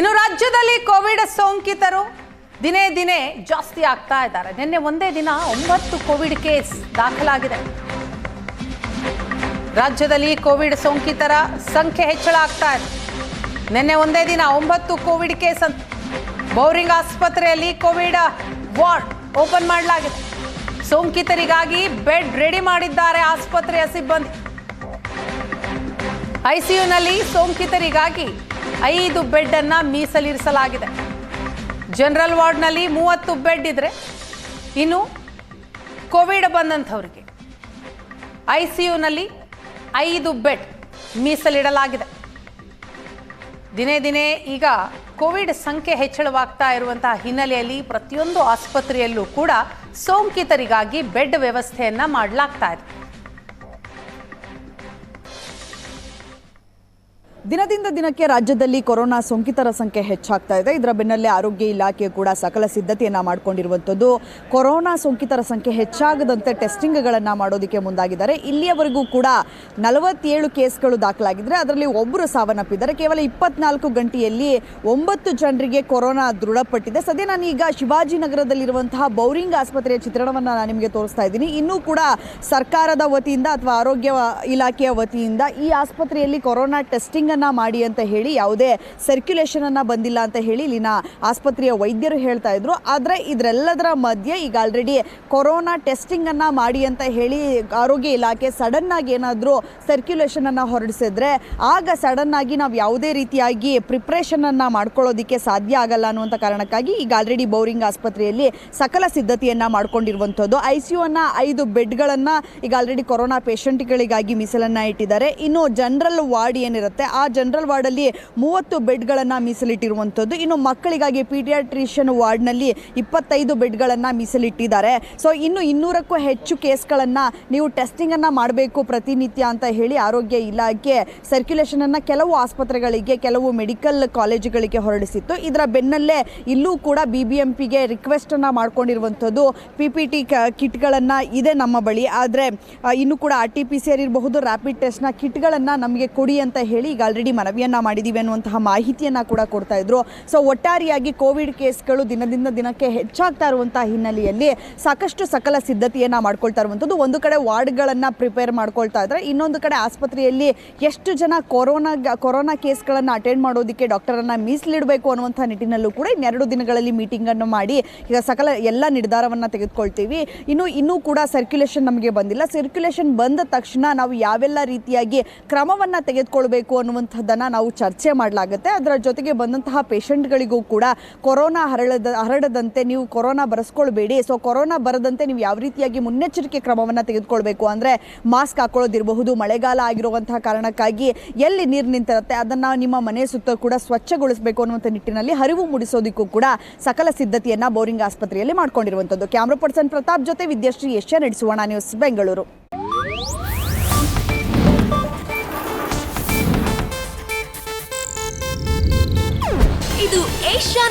ಇನ್ನು ರಾಜ್ಯದಲ್ಲಿ ಕೋವಿಡ್ ಸೋಂಕಿತರು ದಿನೇ ದಿನೇ ಜಾಸ್ತಿ ಆಗ್ತಾ ಇದ್ದಾರೆ. ನಿನ್ನೆ ಒಂದೇ ದಿನ ಒಂಬತ್ತು ಕೋವಿಡ್ ಕೇಸ್ ದಾಖಲಾಗಿದೆ. ರಾಜ್ಯದಲ್ಲಿ ಕೋವಿಡ್ ಸೋಂಕಿತರ ಸಂಖ್ಯೆ ಹೆಚ್ಚಳ ಆಗ್ತಾ ಇದೆ. ನಿನ್ನೆ ಒಂದೇ ದಿನ ಒಂಬತ್ತು ಕೋವಿಡ್ ಕೇಸ್ ಅಂತ ಬೌರಿಂಗ್ ಆಸ್ಪತ್ರೆಯಲ್ಲಿ ಕೋವಿಡ್ ವಾರ್ಡ್ ಓಪನ್ ಮಾಡಲಾಗಿದೆ. ಸೋಂಕಿತರಿಗಾಗಿ ಬೆಡ್ ರೆಡಿ ಮಾಡಿದ್ದಾರೆ ಆಸ್ಪತ್ರೆಯ ಸಿಬ್ಬಂದಿ. ಐಸಿಯುನಲ್ಲಿ ಸೋಂಕಿತರಿಗಾಗಿ ಐದು ಬೆಡ್ ಅನ್ನ ಮೀಸಲಿರಿಸಲಾಗಿದೆ. ಜನರಲ್ ವಾರ್ಡ್ನಲ್ಲಿ ಮೂವತ್ತು ಬೆಡ್ ಇದ್ರೆ ಇನ್ನು ಕೋವಿಡ್ ಬಂದಂಥವರಿಗೆ ಐಸಿಯುನಲ್ಲಿ ಐದು ಬೆಡ್ ಮೀಸಲಿಡಲಾಗಿದೆ. ದಿನೇ ದಿನೇ ಈಗ ಕೋವಿಡ್ ಸಂಖ್ಯೆ ಹೆಚ್ಚಳವಾಗ್ತಾ ಇರುವಂತಹ ಹಿನ್ನೆಲೆಯಲ್ಲಿ ಪ್ರತಿಯೊಂದು ಆಸ್ಪತ್ರೆಯಲ್ಲೂ ಕೂಡ ಸೋಂಕಿತರಿಗಾಗಿ ಬೆಡ್ ವ್ಯವಸ್ಥೆಯನ್ನ ಮಾಡಲಾಗ್ತಾ ಇದೆ. ದಿನದಿಂದ ದಿನಕ್ಕೆ ರಾಜ್ಯದಲ್ಲಿ ಕೊರೋನಾ ಸೋಂಕಿತರ ಸಂಖ್ಯೆ ಹೆಚ್ಚಾಗ್ತಾ ಇದೆ. ಇದರ ಬೆನ್ನಲ್ಲೇ ಆರೋಗ್ಯ ಇಲಾಖೆ ಕೂಡ ಸಕಲ ಸಿದ್ಧತೆಯನ್ನ ಮಾಡಿಕೊಂಡಿರುವಂಥದ್ದು. ಕೊರೋನಾ ಸೋಂಕಿತರ ಸಂಖ್ಯೆ ಹೆಚ್ಚಾಗದಂತೆ ಟೆಸ್ಟಿಂಗ್ಗಳನ್ನು ಮಾಡೋದಕ್ಕೆ ಮುಂದಾಗಿದ್ದಾರೆ. ಇಲ್ಲಿಯವರೆಗೂ ಕೂಡ ನಲವತ್ತೇಳು ಕೇಸ್ಗಳು ದಾಖಲಾಗಿದ್ದರೆ ಅದರಲ್ಲಿ ಒಬ್ಬರು ಸಾವನ್ನಪ್ಪಿದ್ದಾರೆ. ಕೇವಲ ಇಪ್ಪತ್ನಾಲ್ಕು ಗಂಟೆಯಲ್ಲಿ ಒಂಬತ್ತು ಜನರಿಗೆ ಕೊರೋನಾ ದೃಢಪಟ್ಟಿದೆ. ಸದ್ಯ ನಾನು ಈಗ ಶಿವಾಜಿನಗರದಲ್ಲಿರುವಂತಹ ಬೌರಿಂಗ್ ಆಸ್ಪತ್ರೆಯ ಚಿತ್ರಣವನ್ನು ನಾನು ನಿಮಗೆ ತೋರಿಸ್ತಾ ಇದ್ದೀನಿ. ಇನ್ನೂ ಕೂಡ ಸರ್ಕಾರದ ವತಿಯಿಂದ ಅಥವಾ ಆರೋಗ್ಯ ಇಲಾಖೆಯ ವತಿಯಿಂದ ಈ ಆಸ್ಪತ್ರೆಯಲ್ಲಿ ಕೊರೋನಾ ಟೆಸ್ಟಿಂಗ್ ಅನ್ನ ಮಾಡಿ ಅಂತ ಹೇಳಿ ಯಾವುದೇ ಸರ್ಕ್ಯುಲೇಷನ್ ಅನ್ನ ಬಂದಿಲ್ಲ ಅಂತ ಹೇಳಿ ಇಲ್ಲಿನ ಆಸ್ಪತ್ರೆಯ ವೈದ್ಯರು ಹೇಳ್ತಾ ಇದ್ರು. ಆದರೆ ಇದರೆಲ್ಲದರ ಮಧ್ಯೆ ಈಗ ಆಲ್ರೆಡಿ ಕೊರೋನಾ ಟೆಸ್ಟಿಂಗ್ ಅನ್ನ ಮಾಡಿ ಅಂತ ಹೇಳಿ ಆರೋಗ್ಯ ಇಲಾಖೆ ಸಡನ್ ಆಗಿ ಏನಾದರೂ ಸರ್ಕ್ಯುಲೇಷನ್ ಅನ್ನ ಹೊರಡಿಸಿದ್ರೆ ಆಗ ಸಡನ್ ಆಗಿ ನಾವು ಯಾವುದೇ ರೀತಿಯಾಗಿ ಪ್ರಿಪ್ರೇಷನನ್ನು ಮಾಡ್ಕೊಳ್ಳೋದಕ್ಕೆ ಸಾಧ್ಯ ಆಗಲ್ಲ ಅನ್ನುವಂಥ ಕಾರಣಕ್ಕಾಗಿ ಈಗ ಆಲ್ರೆಡಿ ಬೌರಿಂಗ್ ಆಸ್ಪತ್ರೆಯಲ್ಲಿ ಸಕಲ ಸಿದ್ಧತೆಯನ್ನ ಮಾಡ್ಕೊಂಡಿರುವಂಥದ್ದು. ಐ ಸಿ ಯು ಅನ್ನ ಐದು ಬೆಡ್ಗಳನ್ನು ಈಗ ಆಲ್ರೆಡಿ ಕೊರೋನಾ ಪೇಷಂಟ್ಗಳಿಗಾಗಿ ಮೀಸಲನ್ನ ಇಟ್ಟಿದ್ದಾರೆ. ಇನ್ನು ಜನರಲ್ ವಾರ್ಡ್ ಏನಿರುತ್ತೆ ಜನರಲ್ ವಾರ್ಡಲ್ಲಿ ಮೂವತ್ತು ಬೆಡ್ಗಳನ್ನು ಮೀಸಲಿಟ್ಟಿರುವಂಥದ್ದು. ಇನ್ನು ಮಕ್ಕಳಿಗಾಗಿ ಪೀಡಿಯಾಟ್ರಿಷಿಯನ್ ವಾರ್ಡ್ನಲ್ಲಿ ಇಪ್ಪತ್ತೈದು ಬೆಡ್ಗಳನ್ನು ಮೀಸಲಿಟ್ಟಿದ್ದಾರೆ. ಸೊ, ಇನ್ನು ಇನ್ನೂರಕ್ಕೂ ಹೆಚ್ಚು ಕೇಸ್ಗಳನ್ನು ನೀವು ಟೆಸ್ಟಿಂಗನ್ನು ಮಾಡಬೇಕು ಪ್ರತಿನಿತ್ಯ ಅಂತ ಹೇಳಿ ಆರೋಗ್ಯ ಇಲಾಖೆ ಸರ್ಕ್ಯುಲೇಷನನ್ನು ಕೆಲವು ಆಸ್ಪತ್ರೆಗಳಿಗೆ, ಕೆಲವು ಮೆಡಿಕಲ್ ಕಾಲೇಜುಗಳಿಗೆ ಹೊರಡಿಸಿತ್ತು. ಇದರ ಬೆನ್ನಲ್ಲೇ ಇಲ್ಲೂ ಕೂಡ ಬಿ ಬಿ ಎಂ ಪಿಗೆ ರಿಕ್ವೆಸ್ಟನ್ನು ಮಾಡ್ಕೊಂಡಿರುವಂಥದ್ದು ಪಿ ಪಿ ಟಿ ಕಿಟ್ಗಳನ್ನು ಇದೆ ನಮ್ಮ ಬಳಿ. ಆದರೆ ಇನ್ನು ಕೂಡ R T P C R ಇರಬಹುದು ರ್ಯಾಪಿಡ್ ಟೆಸ್ಟ್ನ ಕಿಟ್ಗಳನ್ನು ನಮಗೆ ಕೊಡಿ ಅಂತ ಹೇಳಿ ಈಗ ಆಲ್ರೆಡಿ ಮನವಿಯನ್ನು ಮಾಡಿದ್ದೀವಿ ಅನ್ನುವಂತಹ ಮಾಹಿತಿಯನ್ನು ಕೂಡ ಕೊಡ್ತಾ ಇದ್ರು. ಸೊ ಒಟ್ಟಾರೆಯಾಗಿ ಕೋವಿಡ್ ಕೇಸ್ಗಳು ದಿನದಿಂದ ದಿನಕ್ಕೆ ಹೆಚ್ಚಾಗ್ತಾ ಇರುವಂತಹ ಹಿನ್ನೆಲೆಯಲ್ಲಿ ಸಾಕಷ್ಟು ಸಕಲ ಸಿದ್ಧತೆಯನ್ನು ಮಾಡ್ಕೊಳ್ತಾ ಇರುವಂಥದ್ದು. ಒಂದು ಕಡೆ ವಾರ್ಡ್ಗಳನ್ನು ಪ್ರಿಪೇರ್ ಮಾಡ್ಕೊಳ್ತಾ ಇದ್ದಾರೆ ಇನ್ನೊಂದು ಕಡೆ ಆಸ್ಪತ್ರೆಯಲ್ಲಿ ಎಷ್ಟು ಜನ ಕೊರೋನಾ ಕೊರೋನಾ ಕೇಸ್ಗಳನ್ನು ಅಟೆಂಡ್ ಮಾಡೋದಕ್ಕೆ ಡಾಕ್ಟರನ್ನು ಮೀಸಲಿಡಬೇಕು ಅನ್ನುವಂಥ ನಿಟ್ಟಿನಲ್ಲೂ ಕೂಡ ಇನ್ನೆರಡು ದಿನಗಳಲ್ಲಿ ಮೀಟಿಂಗನ್ನು ಮಾಡಿ ಈಗ ಸಕಲ ಎಲ್ಲ ನಿರ್ಧಾರವನ್ನು ತೆಗೆದುಕೊಳ್ತೀವಿ. ಇನ್ನು, ಇನ್ನೂ ಕೂಡ ಸರ್ಕ್ಯುಲೇಷನ್ ನಮಗೆ ಬಂದಿಲ್ಲ. ಸರ್ಕ್ಯುಲೇಷನ್ ಬಂದ ತಕ್ಷಣ ನಾವು ಯಾವೆಲ್ಲ ರೀತಿಯಾಗಿ ಕ್ರಮವನ್ನು ತೆಗೆದುಕೊಳ್ಬೇಕು ಅನ್ನುವಂಥದ್ದನ್ನು ನಾವು ಚರ್ಚೆ ಮಾಡಲಾಗುತ್ತೆ. ಅದರ ಜೊತೆಗೆ ಬಂದಂತಹ ಪೇಷಂಟ್ಗಳಿಗೂ ಕೂಡ ಕೊರೋನಾ ಹರಳದ, ಹರಡದಂತೆ ನೀವು ಕೊರೋನಾ ಬರೆಸ್ಕೊಳ್ಬೇಡಿ. ಸೊ ಕೊರೋನಾ ಬರದಂತೆ ನೀವು ಯಾವ ರೀತಿಯಾಗಿ ಮುನ್ನೆಚ್ಚರಿಕೆ ಕ್ರಮವನ್ನು ತೆಗೆದುಕೊಳ್ಬೇಕು ಅಂದರೆ ಮಾಸ್ಕ್ ಹಾಕೊಳ್ಳೋದಿರಬಹುದು, ಮಳೆಗಾಲ ಆಗಿರುವಂತಹ ಕಾರಣಕ್ಕಾಗಿ ಎಲ್ಲಿ ನೀರು ನಿಂತಿರುತ್ತೆ, ಅದನ್ನು ನಿಮ್ಮ ಮನೆ ಸುತ್ತ ಕೂಡ ಸ್ವಚ್ಛಗೊಳಿಸಬೇಕು ಅನ್ನುವಂಥ ನಿಟ್ಟಿನಲ್ಲಿ ಹರಿವು ಮೂಡಿಸೋದಕ್ಕೂ ಕೂಡ ಸಕಲ ಸಿದ್ಧತೆಯನ್ನು ಬೋರಿಂಗ್ ಆಸ್ಪತ್ರೆಯಲ್ಲಿ ಮಾಡಿಕೊಂಡಿರುವಂಥದ್ದು ಕ್ಯಾಮ್ರಾ ಪರ್ಸನ್ ಪ್ರತಾಪ್ ಜೊತೆ ವಿದ್ಯಾಶ್ರೀ ಏಷ್ಯಾ ನಡೆಸುವಣ, ನ್ಯೂಸ್ ಬೆಂಗಳೂರು.